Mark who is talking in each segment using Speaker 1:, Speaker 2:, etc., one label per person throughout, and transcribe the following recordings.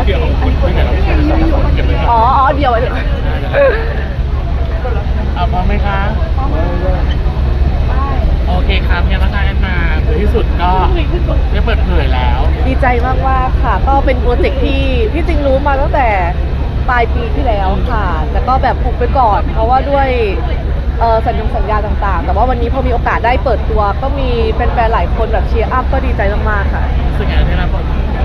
Speaker 1: แล้ว
Speaker 2: เดี๋ยวคุณไม่ได้เราไม่ใช่สองคนเก็บเลยค
Speaker 1: อ๋
Speaker 2: รั
Speaker 1: อบอ๋อเดียวเลย
Speaker 2: เอาพร้อมไหมคะโอเคครับเนี่ยนะคะแอนนาในที่สุดก็ได้เปิดเผยแล้ว
Speaker 1: ดีใจมากๆค่ะ ก็เป็นโปรเจกต์ที่ที่จริงรู้มาตั้งแต่ปลายปีที่แล้วค่ะ แต่ก็แบบปุกไปก่อน เพราะว่าด้วยเอ่อสัญญงสัญญาต่างๆ แต่ว่าวันนี้พอมีโอกาสได้เปิดตัว ก็มีแฟนๆหลายคนแบบเชียร์อัพก็ดีใจมากๆค่ะ
Speaker 2: รู้สึกไงที่เรา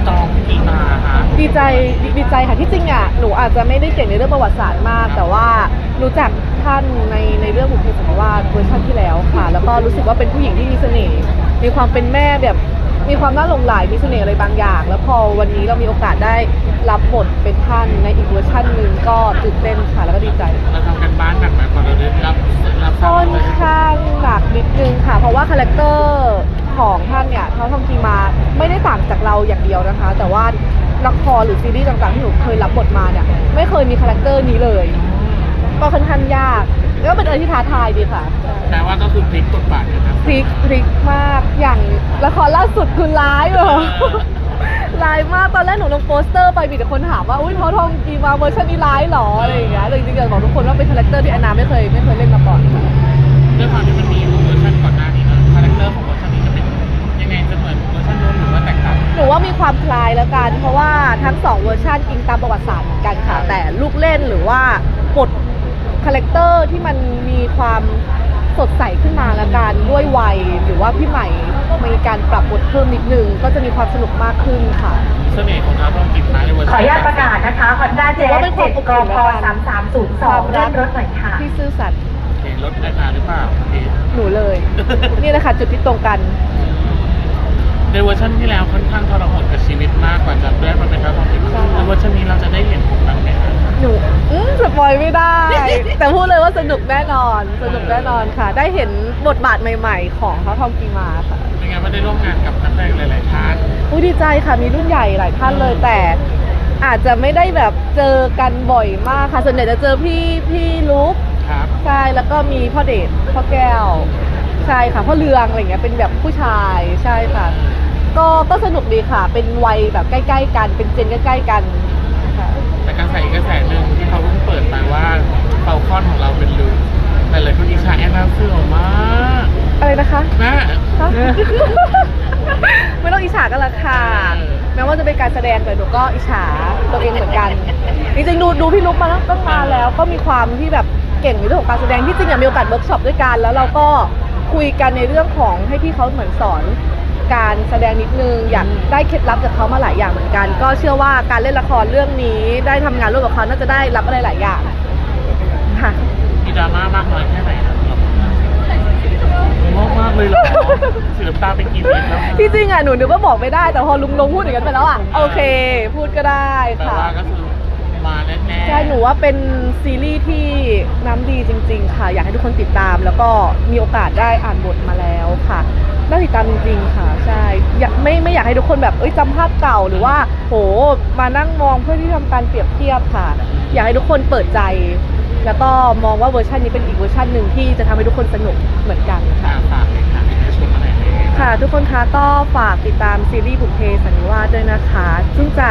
Speaker 2: จองกีมาคะ
Speaker 1: ดี ใจดีดีใจค่ะที่จริงอะหนูอาจจะไม่ได้เก่งในเรื่องประวัติศาสตร์มาก แต่ว่ารู้จักท่านในในเรื่องบุพเพสันนิวาสเวอร์ชันที่แล้วค่ะ แล้วก็รู้สึกว่าเป็นผู้หญิงที่มีเสน่ห์มีความเป็นแม่แบบมีความน่าหลงใหลมีเสน่ห์อะไรบางอย่าง แล้วพอวันนี้เรามีโอกาสได้รับบทเป็นท่านในอีกเวอร์ชันหนึ่งก็ตื่นเต้นค่ะแล้วก็ดีใจ
Speaker 2: เราทำกันบ้านหนักไหมพอเราได้รับรับทราบ
Speaker 1: ค่อนข้างหนักนิดนึงค่ะ เพราะว่าคาแรคเตอร์ของท่านเนี่ยเขาทำทีมาไม่ได้ต่างจากเราอย่างเดียวนะคะ แต่ว่า ละครหรือซีรีส์ต่างๆที่หนูเคยรับบทมาเนี่ยไม่เคยมีคาแรคเตอร์นี้เลย ก็ค่อนข้างยากแล้วก็เป็นอะไรที่ท้าทายดีค่ะ
Speaker 2: แปลว่าก็คือพลิกบทบาทเลยนะ
Speaker 1: พลิกพลิกมากอย่างละครล่าสุดคือร้ายเหรอร้ายมากตอนแรกหนูลงโปสเตอร์ไปมีแต่คนถามว่าอุ้ยเขาทองกีมาเวอร์ชันนี้ร้ายเหรออะไรอย่างเงี้ยแต่จริงๆอยากบอกทุกคนว่าเป็นคาแรคเตอร์ที่แอนนาไม่เคยไม่เคยเล่นมาก่อนค่ะ
Speaker 2: ด้วยความที่มันมี มี
Speaker 1: ความคล้ายแล้วกัน เพราะว่าทั้งสองเวอร์ชันอิงตามประวัติศาสตร์เหมือนกันค่ะ แต่ลูกเล่นหรือว่าบทคาแรคเตอร์ที่มันมีความสดใสขึ้นมาละกันด้วยวัยหรือว่าพี่ใหม่มีการปรับบทเพิ่มนิดนึง ก็จะมีความสนุกมากขึ้นค่ะ
Speaker 2: เสน่ห์ของท้าวทองกินมาในเวอร์
Speaker 3: ข
Speaker 2: ชั
Speaker 3: อนอนุญาตประกาศนะคะ Honda
Speaker 1: ถือว่า
Speaker 3: Jazz
Speaker 1: เป็นความอบ
Speaker 3: 7ก
Speaker 1: อุ่น
Speaker 3: พ
Speaker 1: แล้วกัน
Speaker 3: 3302เลื่อนรถหน่อยค่ะ
Speaker 1: ที่ซื่อสัตย์
Speaker 2: โอเครถแอนนาหรือเปล่าโอเค
Speaker 1: หนูเลย นี่แหละค่ะจุดที่ตรงกัน
Speaker 2: ในเวอร์ชันที่แล้วค่อนข้างทรหดกับชีวิตมากกว่าจะได้มาเป็นท้าวทองกิน
Speaker 1: ใช่
Speaker 2: ในเวอร์ชันนี้เราจะได้เห็นผมบ้างไหมคะ
Speaker 1: หนูอืมสปอยไม่ได้ แต่พูดเลยว่าสนุกแน่นอน สนุกแน่นอนค่ะ ได้เห็นบทบาทใหม่ ๆ ของเขาทอมกีมาค่ะ
Speaker 2: เป็นไงว่าได้ร่วมงานกับนักแสดงหลายๆท่าน
Speaker 1: อุ้ยดีใจค่ะมีรุ่นใหญ่หลายท่านเลยแต่ อาจจะไม่ได้แบบเจอกันบ่อยมากค่ะส่วนใหญ่จะเจอพี่พี่ลุก
Speaker 2: ครับ
Speaker 1: ใช่แล้วก็มีพ่อเดชพ่อแก้ว ใช่ค่ะพ่อเรืองอะไรเงี้ยเป็นแบบผู้ชายใช่ค่ะ ก็ก็สนุกดีค่ะ เป็นวัยแบบใกล้ ๆ กัน เป็นเจนใกล้ๆกันค่ะ
Speaker 2: แต่กระแสอีกกระแสหนึ่งที่เขาเพิ่งเปิดไปว่าเป่าคอนของเราเป็นลูกแต่หลายคนอิจฉาแอนนาเสือมาก
Speaker 1: อะไรนะคะ
Speaker 2: นะ
Speaker 1: ฮะไม่ต้องอิจฉากันละค่ะ แม้ว่าจะเป็นการแสดงแต่หนูก็อิจฉาตัวเองเหมือนกัน จริงๆดูดูพี่ลุกมาตั้งนานแล้ว ก็มีความที่แบบเก่งในเรื่องของการแสดงที่จริงอยากมีโอกาสเวิร์กช็อปด้วยกัน แล้วเราก็คุยกันในเรื่องของให้พี่เขาเหมือนสอน การแสดงนิดนึงอยากได้เคล็ดลับจากเขามาหลายอย่างเหมือนกัน ก็เชื่อว่าการเล่นละครเรื่องนี้ ได้ทำงานร่วมกับเขาน่าจะได้รับอะไรหลายอย่างค่ะ
Speaker 2: มีดราม่ามากน้อยแค่ไหนครับมากมากเลยเหรอศิลปตาเป็นกี่เมตรแล้ว
Speaker 1: ที่จริงอะหนูนึกว่าบอกไม่ได้แต่พอลุงลงพูดอย่างนั้นไปแล้วอะโอเค พูดก็ได้
Speaker 2: แปล
Speaker 1: ค่ะ
Speaker 2: ว่าก็คือ มาแน่ๆ
Speaker 1: ใช่หนูว่าเป็นซีรีส์ที่น้ำดีจริง ๆ ค่ะ อยากให้ทุกคนติดตาม แล้วก็มีโอกาสได้อ่านบทมาแล้วค่ะน่าติดตามจริงๆค่ะ ใช่อยากไม่ไม่อยากให้ทุกคนแบบเอ้ยจำภาพเก่าหรือว่าโหมานั่งมองเพื่อที่ทำการเปรียบเทียบค่ะ อยากให้ทุกคนเปิดใจ แล้วก็มองว่าเวอร์ชันนี้เป็นอีกเวอร์ชันหนึ่งที่จะทำให้ทุกคนสนุกเหมือนกันค่ะ
Speaker 2: ค่ะฝากเลย
Speaker 1: ค่ะ ทุกคนคะก็ฝากติดตามซีรีส์บุพเพสันนิวาสด้วยนะคะ ซึ่งจะ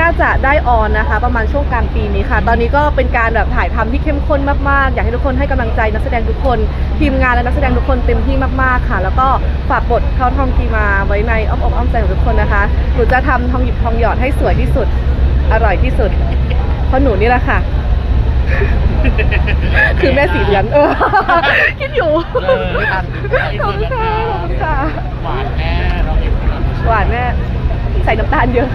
Speaker 1: น่าจะได้ออนนะคะ ประมาณช่วงกลางปีนี้ค่ะ ตอนนี้ก็เป็นการแบบถ่ายทำที่เข้มข้นมากๆ อยากให้ทุกคนให้กำลังใจนักแสดงทุกคน ทีมงานและนักแสดงทุกคนเต็มที่มากๆค่ะ แล้วก็ฝากบทเข้าทองกีมาไว้ในอ้อมอกอ้อมใจของทุกคนนะคะหนูจะทำทองหยิบทองหยอดให้สวยที่สุด อร่อยที่สุดเพราะหนูนี่แหละค่ะ คือแม่สีเดือนเออคิดอยู่
Speaker 2: เออทัน
Speaker 1: ขอบคุณค่ะขอบคุณค่ะ
Speaker 2: หวานแน่เราเห็นเรา
Speaker 1: หวานแม่ ใส่น้ำตาลเยอะ